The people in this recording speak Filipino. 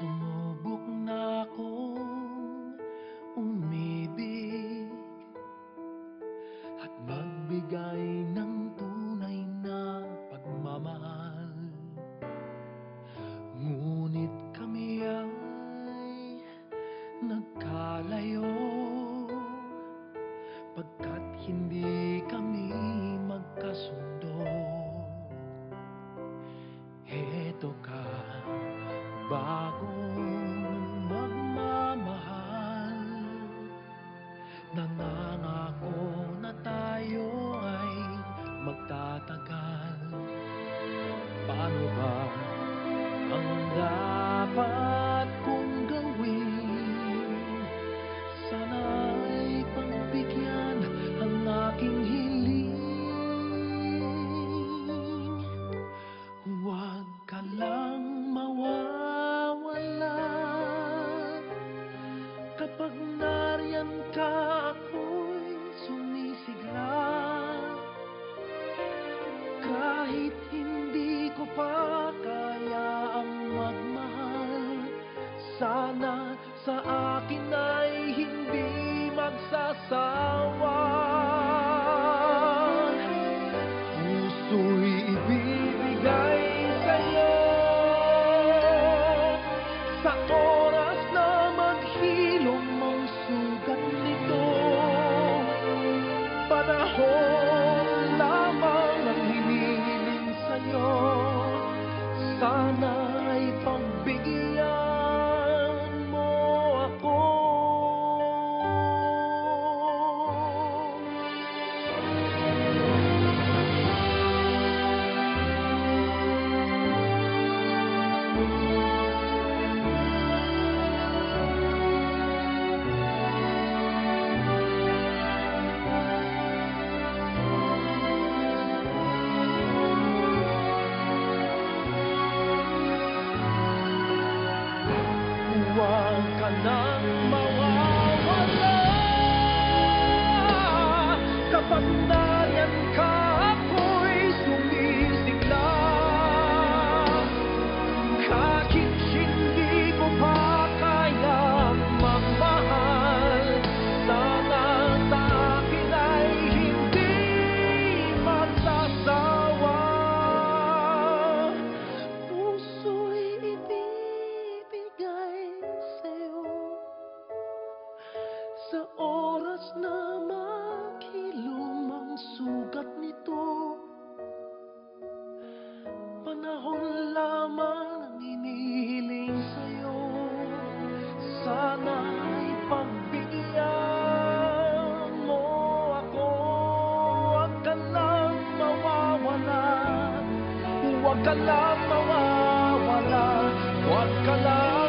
Sumubok na akong umibig At magbigay ng tunay na pagmamahal. Ngunit kami ay nagkalayo Pagkat hindi kami magkasundo. Heto ka bago ako'y sumisigla. Kahit hindi ko pa kaya Sana'y pagbigyan Huwag ka nang Panahon lamang ang inihiling sa'yo. Sana'y pagbigyan mo ako Huwag ka lang mawawala. Huwag ka lang mawawala. Huwag ka lang